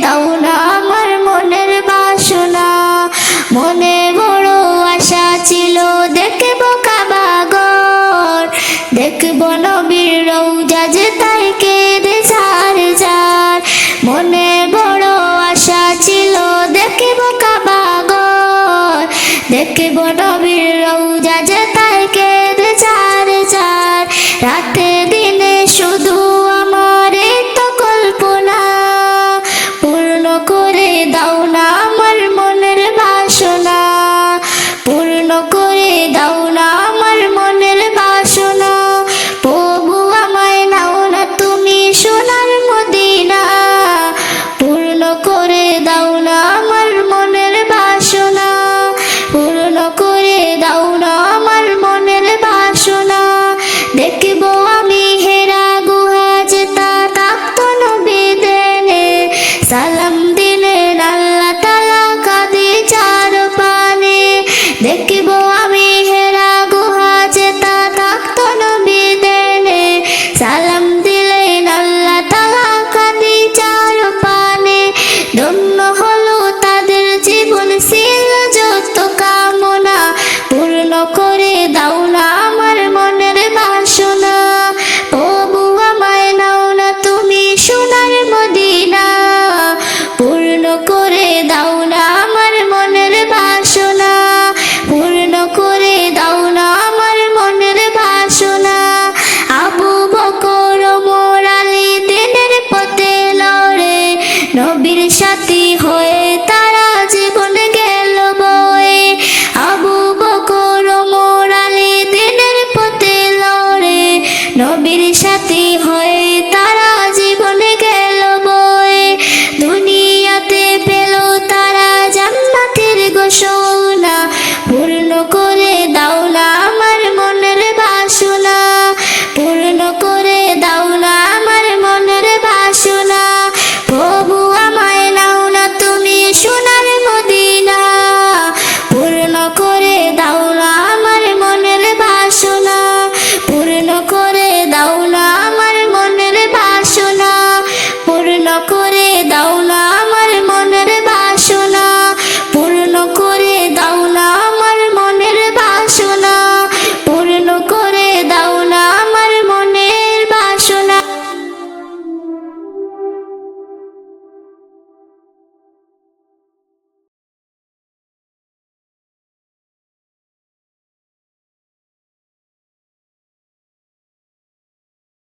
দাও না আমার মনের বাসনা। মনে বড় আশা ছিল, দেখব কাবাগর। দেখব নবীর রৌজা যে তাই কে যার যার। মনে বড় আশা ছিল, দেখব কাবাগর। দেখব নবীর দেখে